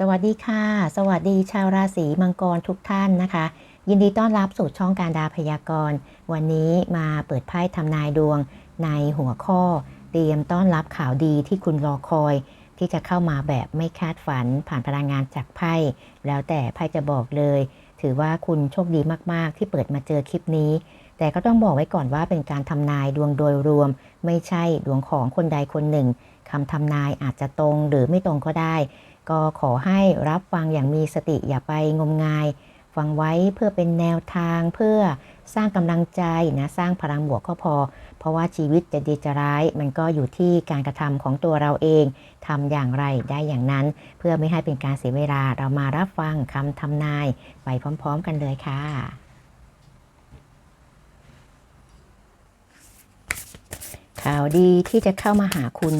สวัสดีค่ะ สวัสดีชาวราศีมังกรทุกท่านนะคะ ยินดีต้อนรับสู่ช่องการดาพยากรณ์ วันนี้มาเปิดไพ่ทำนายดวงในหัวข้อ เตรียมต้อนรับข่าวดีที่คุณรอคอย ที่จะเข้ามาแบบไม่คาดฝันผ่านพลังงานจากไพ่แล้วแต่ไพ่จะบอกเลย ถือว่าคุณโชคดีมาก ๆ ที่เปิดมาเจอคลิปนี้ แต่ก็ต้องบอกไว้ก่อนว่าเป็นการทำนายดวงโดยรวม ไม่ใช่ดวงของคนใดคนหนึ่งคำทำนายอาจจะตรงหรือไม่ตรงก็ได้ ก็ขอให้รับฟังอย่างมีสติอย่าไปงมงาย ฟังไว้เพื่อเป็นแนวทางเพื่อสร้างกำลังใจนะสร้างพลังบวกก็พอ เพราะว่าชีวิตจะดีจะร้าย มันก็อยู่ที่การกระทำของตัวเราเองทำอย่างไรได้อย่างนั้น เพื่อไม่ให้เป็นการเสียเวลาเรามารับฟังคำทำนาย ไปพร้อม ๆ กันเลยค่ะข่าวดีที่จะเข้ามาหาคุณ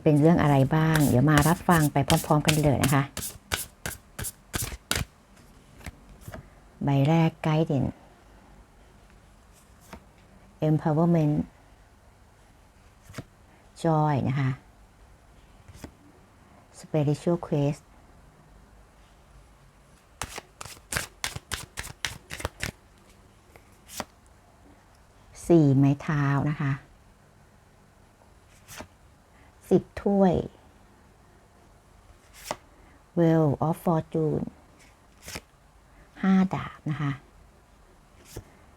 จะเป็นเรื่องอะไรบ้าง เดี๋ยวมารับฟังไปพร้อม ๆ กันเลยนะคะ ใบแรก guidance empowerment joy นะคะ spiritual quest สี่ไม้เท้านะคะ สิบถ้วย Well of Fortune ห้าดาบนะคะ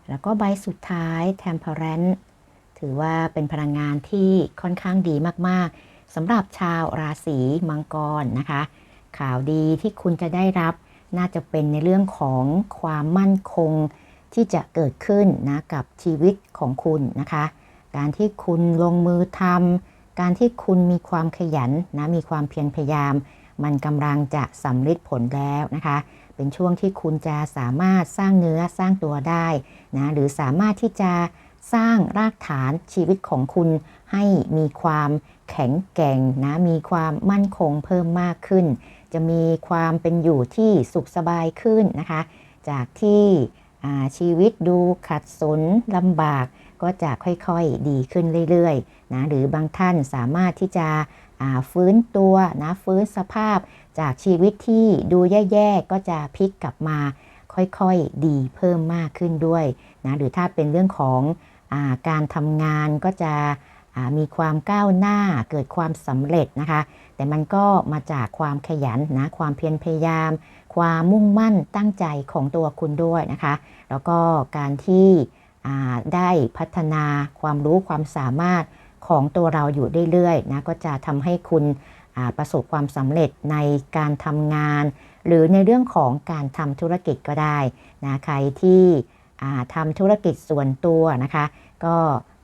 แล้วก็ใบสุดท้าย Temperance ถือว่าเป็นพลังงานที่ค่อนข้างดีมาก ๆสำหรับชาวราศีมังกรนะคะ ข่าวดีที่คุณจะได้รับน่าจะเป็นในเรื่องของความมั่นคงที่จะเกิดขึ้นนะกับชีวิตของคุณนะคะ การที่คุณลงมือทำ การที่คุณมีความขยันนะมีความเพียรพยายาม มันกำลังจะสำลิดผลแล้วนะคะ เป็นช่วงที่คุณจะสามารถสร้างเนื้อสร้างตัวได้นะหรือสามารถที่จะสร้างรากฐานชีวิตของคุณให้มีความแข็งแกร่งนะมีความมั่นคงเพิ่มมากขึ้น จะมีความเป็นอยู่ที่สุขสบายขึ้นนะคะ จากที่ชีวิตดูขัดสนลำบาก ก็จะค่อยๆดีขึ้นเรื่อยๆนะหรือบางท่านสามารถที่จะฟื้นตัวนะฟื้นสภาพจากชีวิตที่ดูแย่ๆก็จะพลิกกลับมาค่อยๆดีเพิ่มมากขึ้นด้วยนะหรือถ้าเป็นเรื่องของอาการทำงานก็จะมีความก้าวหน้าเกิดความสำเร็จนะคะ แต่มันก็มาจากความขยันนะความเพียรพยายาม ความมุ่งมั่นตั้งใจของตัวคุณด้วยนะคะ แล้วก็การที่ ได้พัฒนาความรู้ความสามารถของตัวเราอยู่เรื่อยๆนะก็จะทำให้คุณประสบความสำเร็จในการทำงาน หรือในเรื่องของการทำธุรกิจก็ได้นะใครที่ทำธุรกิจส่วนตัวนะคะ ก็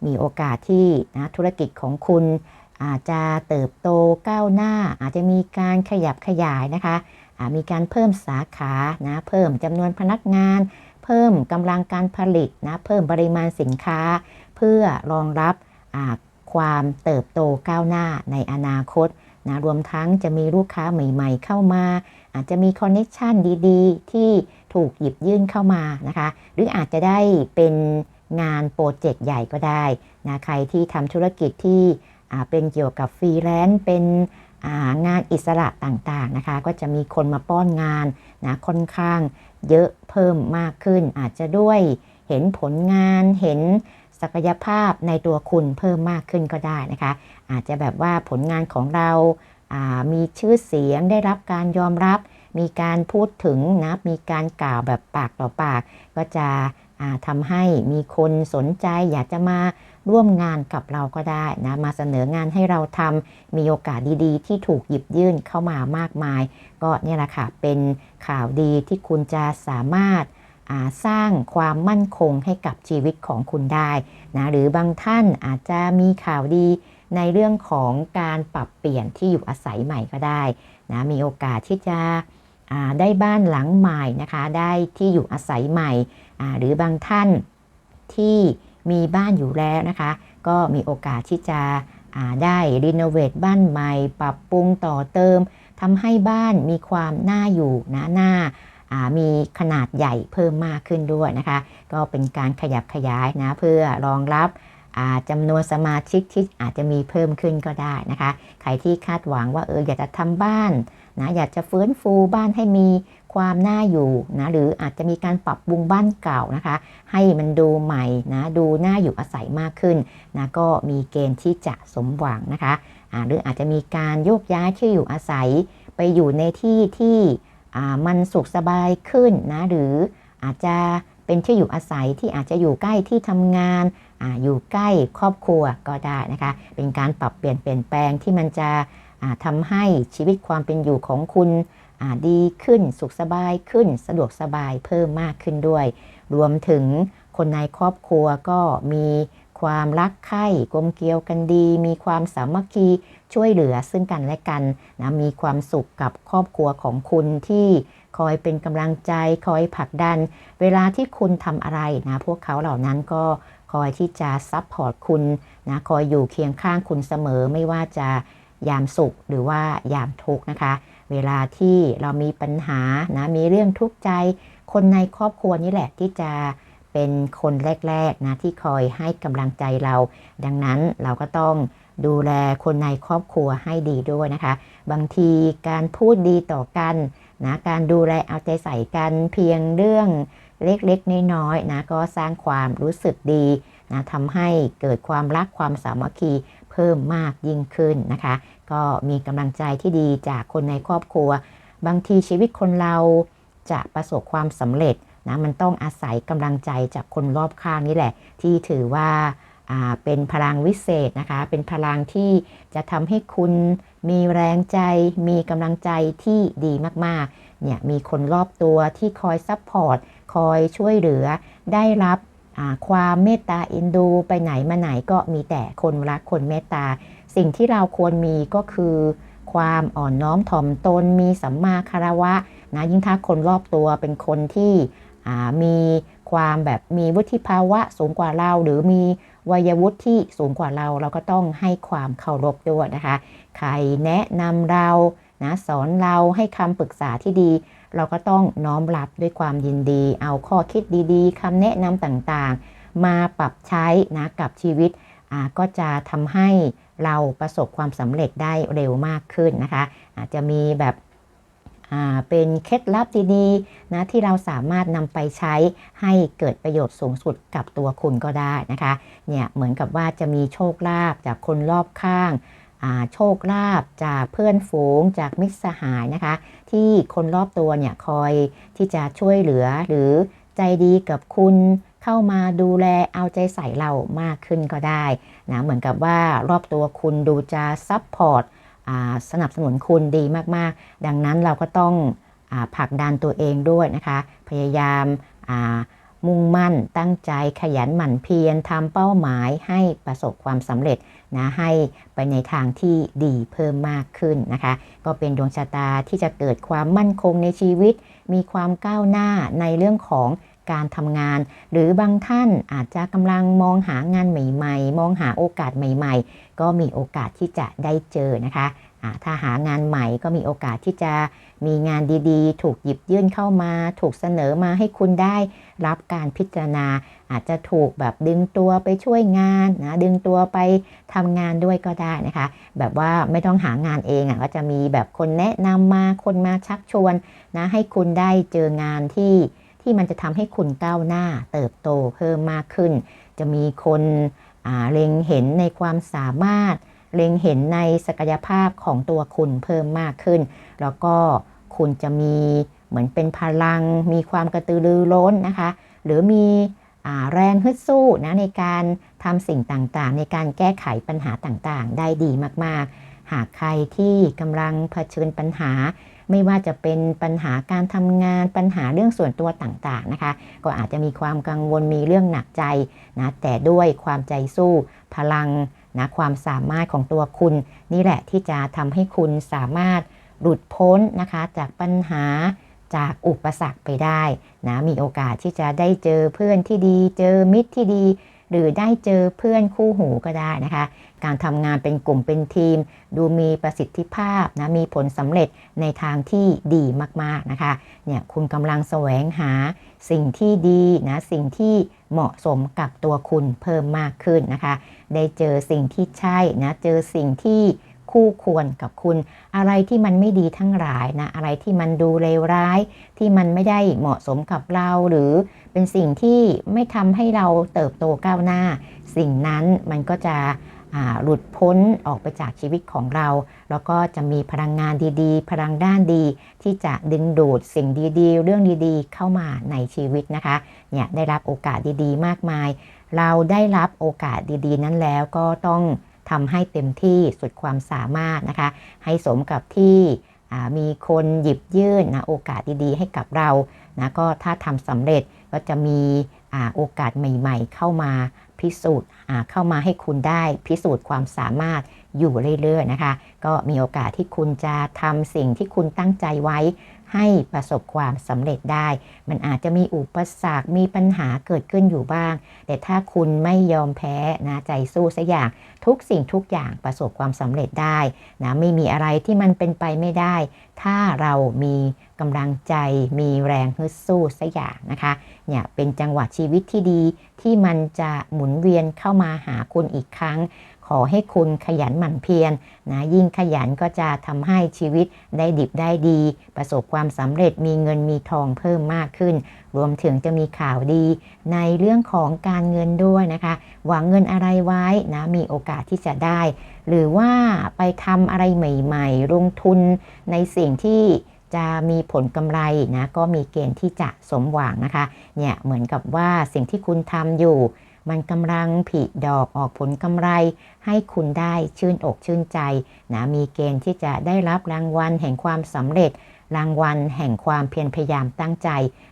มีโอกาสที่นะธุรกิจของคุณอาจจะเติบโตก้าวหน้า อาจจะมีการขยับขยายนะคะมีการเพิ่มสาขานะเพิ่มจำนวนพนักงาน เพิ่มกำลังการผลิตนะเพิ่มปริมาณสินค้า เพื่อรองรับความเติบโตก้าวหน้าในอนาคตนะรวมทั้งจะมีลูกค้าใหม่ๆ เข้ามา อาจจะมีคอนเน็ชันดีๆ ที่ถูกหยิบยื่นเข้ามานะคะ หรืออาจจะได้เป็นงานโปรเจกต์ใหญ่ก็ได้นะใครที่ทำธุรกิจที่เป็นเกี่ยวกับฟรีแลนซ์เป็นงานอิสระต่างๆนะคะ ก็จะมีคนมาป้อนงาน นะค่อนข้างเยอะเพิ่มมากขึ้น อาจจะด้วยเห็นผลงานเห็นศักยภาพในตัวคุณเพิ่มมากขึ้นก็ได้นะคะ อาจจะแบบว่าผลงานของเราามีชื่อเสียงได้รับการยอมรับ มีการพูดถึงนะมีการกล่าวแบบปากต่อปาก ก็จะ ทำให้มีคนสนใจอยากจะมาร่วมงานกับเราก็ได้นะมาเสนองานให้เราทำมีโอกาสดีๆ ที่ถูกหยิบยื่นเข้ามามากมาย ก็เนี่ยแหละค่ะเป็นข่าวดีที่คุณจะสามารถสร้างความมั่นคงให้กับชีวิตของคุณได้นะหรือบางท่านอาจจะมีข่าวดีในเรื่องของการปรับเปลี่ยนที่อยู่อาศัยใหม่ก็ได้นะมีโอกาสที่จะ ได้บ้านหลังใหม่นะคะ ได้ที่อยู่อาศัยใหม่ หรือบางท่านที่มีบ้านอยู่แล้วนะคะ ก็มีโอกาสที่จะได้รีโนเวทบ้านใหม่ ปรับปรุงต่อเติมทำให้บ้านมีความน่าอยู่นะน่ามีขนาดใหญ่เพิ่มมากขึ้นด้วยนะคะ ก็เป็นการขยับขยายนะเพื่อรองรับอาจำนวนสมาชิกที่อาจจะมีเพิ่มขึ้นก็ได้นะคะ ใครที่คาดหวังว่าเอออยากจะทำบ้าน นะอยากจะฟื้นฟูบ้านให้มีความน่าอยู่นะหรืออาจจะมีการปรับปรุงบ้านเก่านะคะ ให้มันดูใหม่นะดูน่าอยู่อาศัยมากขึ้นนะก็มีเกณฑ์ที่จะสมหวังนะคะะหรืออาจจะมีการโยกย้ายที่อยู่อาศัย ไปอยู่ในที่ที่มันสุขสบายขึ้นนะหรืออาจจะเป็นที่อยู่อาศัยที่อาจจะอยู่ใกล้ที่ทำงานออยู่ใกล้ครอบครัวก็ได้นะคะ เป็นการปรับเปลี่ยนเปลี่ยนแปลงที่มันจะ ทำให้ชีวิตความเป็นอยู่ของคุณดีขึ้นสุขสบายขึ้นสะดวกสบายเพิ่มมากขึ้นด้วย รวมถึงคนในครอบครัวก็มีความรักใคร่กลมเกลียวกันดี มีความสามัคคีช่วยเหลือซึ่งกันและกันนะมีความสุขกับครอบครัวของคุณที่คอยเป็นกำลังใจคอยผลักดัน เวลาที่คุณทำอะไรนะพวกเขาเหล่านั้นก็คอยที่จะซับพอร์ตคุณนะคอยอยู่เคียงข้างคุณเสมอไม่ว่าจะ ยามสุขหรือว่ายามทุกข์นะคะ เวลาที่เรามีปัญหานะมีเรื่องทุกข์ใจ คนในครอบครัวนี่แหละที่จะเป็นคนแรกๆนะที่คอยให้กำลังใจเรา ดังนั้นเราก็ต้องดูแลคนในครอบครัวให้ดีด้วยนะคะ บางทีการพูดดีต่อกันนะการดูแลเอาใจใส่กันเพียงเรื่องเล็กๆน้อยๆนะก็สร้างความรู้สึกดีนะทำให้เกิดความรักความสามัคคี พิ่มมากยิ่งขึ้นนะคะ ก็มีกำลังใจที่ดีจากคนในครอบครัว บางทีชีวิตคนเราจะประสบความสำเร็จนะมันต้องอาศัยกำลังใจจากคนรอบข้างนี่แหละ ที่ถือว่าเป็นพลังวิเศษนะคะ เป็นพลังที่จะทำให้คุณมีแรงใจ มีกำลังใจที่ดีมากๆ เนี่ยมีคนรอบตัวที่คอยซัพพอร์ต คอยช่วยเหลือ ได้รับ ความเมตตาอินดู ไปไหนมาไหนก็มีแต่คนรักคนเมตตา สิ่งที่เราควรมีก็คือ ความอ่อนน้อมถ่อมตนมีสัมมาคารวะนะยิ่งถ้าคนรอบตัวเป็นคนที่มีความแบบมีวุฒิภาวะสูงกว่าเรา หรือมีวัยวุฒิที่สูงกว่าเรา เราก็ต้องให้ความเคารพด้วยนะคะ ใครแนะนำเรานะสอนเราให้คำปรึกษาที่ดี เราก็ต้องน้อมรับด้วยความยินดี เอาข้อคิดดีๆคำแนะนำต่างๆ มาปรับใช้นะกับชีวิตก็จะทำให้เราประสบความสำเร็จได้เร็วมากขึ้นนะคะอาจจะมีแบบเป็นเคล็ดลับดีๆนะที่เราสามารถนำไปใช้ให้เกิดประโยชน์สูงสุดกับตัวคุณก็ได้นะคะเนี่ยเหมือนกับว่าจะมีโชคลาภจากคนรอบข้าง โชคลาภจากเพื่อนฝูงจากมิตรสหายนะคะ ที่คนรอบตัวเนี่ยคอยที่จะช่วยเหลือหรือใจดีกับคุณเข้ามาดูแลเอาใจใส่เรามากขึ้นก็ได้นะเหมือนกับว่ารอบตัวคุณดูจะซับพอร์ตสนับสนุนคุณดีมากๆ ดังนั้นเราก็ต้องผลักดันตัวเองด้วยนะคะ พยายาม มุ่งมั่นตั้งใจขยันหมั่นเพียรทำเป้าหมายให้ประสบความสำเร็จนะให้ไปในทางที่ดีเพิ่มมากขึ้นนะคะ ก็เป็นดวงชะตาที่จะเกิดความมั่นคงในชีวิต มีความก้าวหน้าในเรื่องของการทำงาน หรือบางท่านอาจจะกำลังมองหางานใหม่ ๆ มองหาโอกาสใหม่ ๆ ก็มีโอกาสที่จะได้เจอนะคะ ถ้าหางานใหม่ก็มีโอกาสที่จะมีงานดีๆ ถูกหยิบยื่นเข้ามา ถูกเสนอมาให้คุณได้รับการพิจารณา อาจจะถูกแบบดึงตัวไปช่วยงานนะดึงตัวไปทำงานด้วยก็ได้นะคะ แบบว่าไม่ต้องหางานเองอะก็จะมีแบบคนแนะนำมาคนมาชักชวนนะให้คุณได้เจองานที่ที่มันจะทำให้คุณก้าวหน้า เติบโตเพิ่มมากขึ้น จะมีคนเล็งเห็นในความสามารถ เล็งเห็นในศักยภาพของตัวคุณเพิ่มมากขึ้น แล้วก็คุณจะมีเหมือนเป็นพลัง มีความกระตือรือร้นนะคะ หรือมีแรงฮึดสู้นะในการทำสิ่งต่างๆ ในการแก้ไขปัญหาต่างๆ ได้ดีมากๆ หากใครที่กำลังเผชิญปัญหา ไม่ว่าจะเป็นปัญหาการทำงานปัญหาเรื่องส่วนตัวต่างๆนะคะ ก็อาจจะมีความกังวลมีเรื่องหนักใจนะแต่ด้วยความใจสู้พลัง นะความสามารถของตัวคุณ นี่แหละที่จะทำให้คุณสามารถหลุดพ้นนะคะจากปัญหาจากอุปสรรคไปได้นะมีโอกาสที่จะได้เจอเพื่อนที่ดี เจอมิตรที่ดี หรือได้เจอเพื่อนคู่หูก็ได้นะคะ การทำงานเป็นกลุ่มเป็นทีม ดูมีประสิทธิภาพนะมีผลสำเร็จในทางที่ดีมากๆนะคะเนี่ยคุณกำลังแสวงหาสิ่งที่ดีนะสิ่งที่เหมาะสมกับตัวคุณเพิ่มมากขึ้นนะคะ ได้เจอสิ่งที่ใช่นะเจอสิ่งที่ คู่ควรกับคุณ อะไรที่มันไม่ดีทั้งหลายนะอะไรที่มันดูเลวร้าย ที่มันไม่ได้เหมาะสมกับเรา หรือเป็นสิ่งที่ไม่ทำให้เราเติบโตก้าวหน้า สิ่งนั้นมันก็จะหลุดพ้นออกไปจากชีวิตของเรา แล้วก็จะมีพลังงานดีๆ พลังด้านดี ที่จะดึงดูดสิ่งดีๆ เรื่องดีๆ เข้ามาในชีวิตนะคะเนี่ยได้รับโอกาสดีๆ มากมาย เราได้รับโอกาสดีๆ นั้นแล้วก็ต้อง ทำให้เต็มที่สุดความสามารถนะคะ ให้สมกับที่มีคนหยิบยื่นนะโอกาสดีๆ ให้กับเรานะก็ถ้าทำสำเร็จก็จะมีโอกาสใหม่ๆ เข้ามาพิสูจน์เข้ามาให้คุณได้พิสูจน์ความสามารถอยู่เรื่อยๆนะคะ ก็มีโอกาสที่คุณจะทำสิ่งที่คุณตั้งใจไว้ ให้ประสบความสำเร็จได้ มันอาจจะมีอุปสรรค มีปัญหาเกิดขึ้นอยู่บ้าง แต่ถ้าคุณไม่ยอมแพ้นะใจสู้สักอย่าง ทุกสิ่งทุกอย่างประสบความสำเร็จได้นะไม่มีอะไรที่มันเป็นไปไม่ได้ ถ้าเรามีกำลังใจ มีแรงฮึดสู้สักอย่างนะคะเนี่ยเป็นจังหวะชีวิตที่ดีที่มันจะหมุนเวียนเข้ามาหาคุณอีกครั้ง ขอให้คุณขยันหมั่นเพียรนะยิ่งขยันก็จะทำให้ชีวิตได้ดิบได้ดี ประสบความสำเร็จมีเงินมีทองเพิ่มมากขึ้น รวมถึงจะมีข่าวดี ในเรื่องของการเงินด้วยนะคะ หวังเงินอะไรไว้นะมีโอกาสที่จะได้ หรือว่าไปทำอะไรใหม่ ๆ ลงทุนในสิ่งที่จะมีผลกำไรนะก็มีเกณฑ์ที่จะสมหวังนะคะเนี่ยเหมือนกับว่าสิ่งที่คุณทำอยู่ มันกำลังผลิดอกออกผลกำไร ให้คุณได้ชื่นอกชื่นใจนะมีเกณฑ์ที่จะได้รับรางวัลแห่งความสำเร็จ รางวัลแห่งความเพียรพยายามตั้งใจ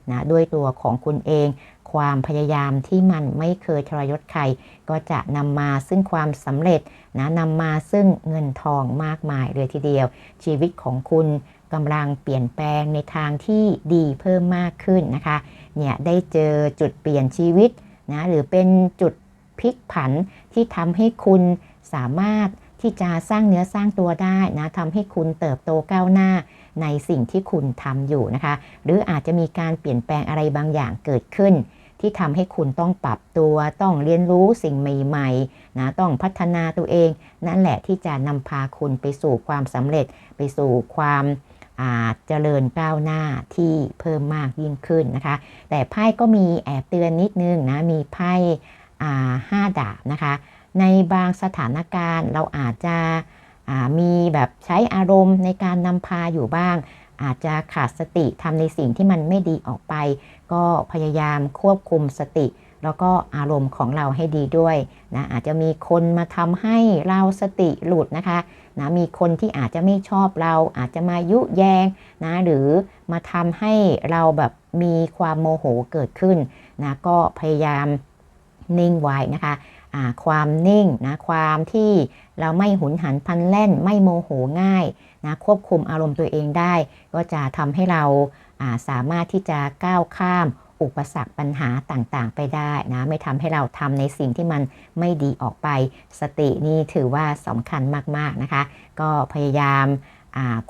นะด้วยตัวของคุณเอง ความพยายามที่มันไม่เคยทรยศใคร ก็จะนำมาซึ่งความสำเร็จนะนำมาซึ่งเงินทองมากมายเลยทีเดียว ชีวิตของคุณกำลังเปลี่ยนแปลงในทางที่ดีเพิ่มมากขึ้นนะคะ เนี่ยได้เจอจุดเปลี่ยนชีวิต นะหรือเป็นจุดพลิกผันที่ทำให้คุณสามารถที่จะสร้างเนื้อสร้างตัวได้นะทำให้คุณเติบโตก้าวหน้าในสิ่งที่คุณทำอยู่นะคะ หรืออาจจะมีการเปลี่ยนแปลงอะไรบางอย่างเกิดขึ้น ที่ทำให้คุณต้องปรับตัวต้องเรียนรู้สิ่งใหม่ๆนะต้องพัฒนาตัวเอง นั่นแหละที่จะนำพาคุณไปสู่ความสำเร็จ ไปสู่ความ เจริญก้าวหน้าที่เพิ่มมากยิ่งขึ้นนะคะ แต่ไพ่ก็มีแอบเตือนนิดนึงนะมีไพ่ห้าดาบนะคะ ในบางสถานการณ์เราอาจจะมีแบบใช้อารมณ์ในการนำพาอยู่บ้าง อาจจะขาดสติทำในสิ่งที่มันไม่ดีออกไป ก็พยายามควบคุมสติ แล้วก็อารมณ์ของเราให้ดีด้วยนะอาจจะมีคนมาทำให้เราสติหลุดนะคะ นะมีคนที่อาจจะไม่ชอบเรา อาจจะมายุแยงนะหรือมาทำให้เราแบบมีความโมโหเกิดขึ้นนะก็พยายามนิ่งไว้นะคะความนิ่งนะความที่เราไม่หุนหันพันแล่นไม่โมโหง่ายนะควบคุมอารมณ์ตัวเองได้ ก็จะทำให้เราสามารถที่จะก้าวข้าม อุปสรรคปัญหาต่างๆ ไปได้นะ ไม่ทำให้เราทำในสิ่งที่มันไม่ดีออกไป สตินี่ถือว่าสำคัญมากๆนะคะ ก็พยายาม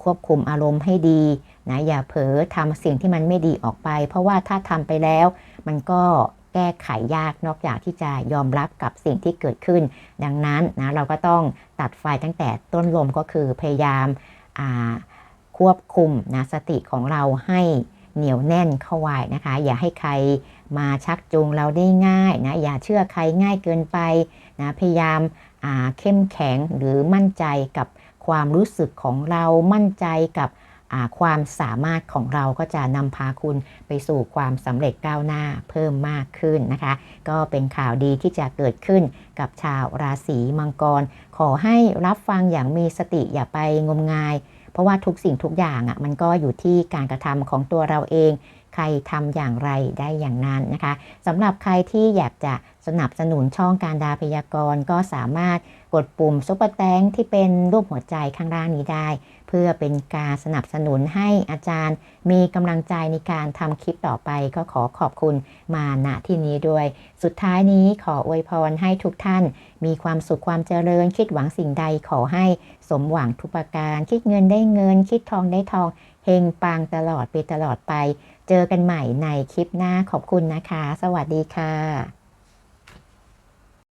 ควบคุมอารมณ์ให้ดีนะอย่าเผลอทำสิ่งที่มันไม่ดีออกไป เพราะว่าถ้าทำไปแล้วมันก็แก้ไขยากนอกจากที่จะยอมรับกับสิ่งที่เกิดขึ้น ดังนั้นนะเราก็ต้องตัดไฟตั้งแต่ต้นลมก็คือพยายามควบคุมนะสติของเราให้ เหนียวแน่นเข้าไว้นะคะ อย่าให้ใครมาชักจูงเราได้ง่ายนะ อย่าเชื่อใครง่ายเกินไปนะ พยายามเข้มแข็งหรือมั่นใจกับความรู้สึกของเรา มั่นใจกับความสามารถของเราก็จะนำพาคุณไปสู่ความสำเร็จก้าวหน้าเพิ่มมากขึ้นนะคะ ก็เป็นข่าวดีที่จะเกิดขึ้นกับชาวราศีมังกร ขอให้รับฟังอย่างมีสติอย่าไปงมงาย เพราะว่าทุกสิ่งทุกอย่างอะมันก็อยู่ที่การกระทำของตัวเราเอง ใครทำอย่างไรได้อย่างนั้นนะคะสำหรับใครที่อยากจะสนับสนุนช่องการดาพยากรณ์ก็สามารถกดปุ่มซุปเปอร์แตงที่เป็นรูปหัวใจข้างล่างนี้ได้ เพื่อเป็นการสนับสนุนให้อาจารย์ มีกำลังใจในการทำคลิปต่อไปก็ขอขอบคุณมาณที่นี้ด้วย สุดท้ายนี้ขออวยพรให้ทุกท่าน มีความสุขความเจริญคิดหวังสิ่งใดขอให้ สมหวังทุกประการ คิดเงินได้เงิน คิดทองได้ทอง เฮงปังตลอดไปตลอดไป เจอกันใหม่ในคลิปหน้าขอบคุณนะคะ สวัสดีค่ะ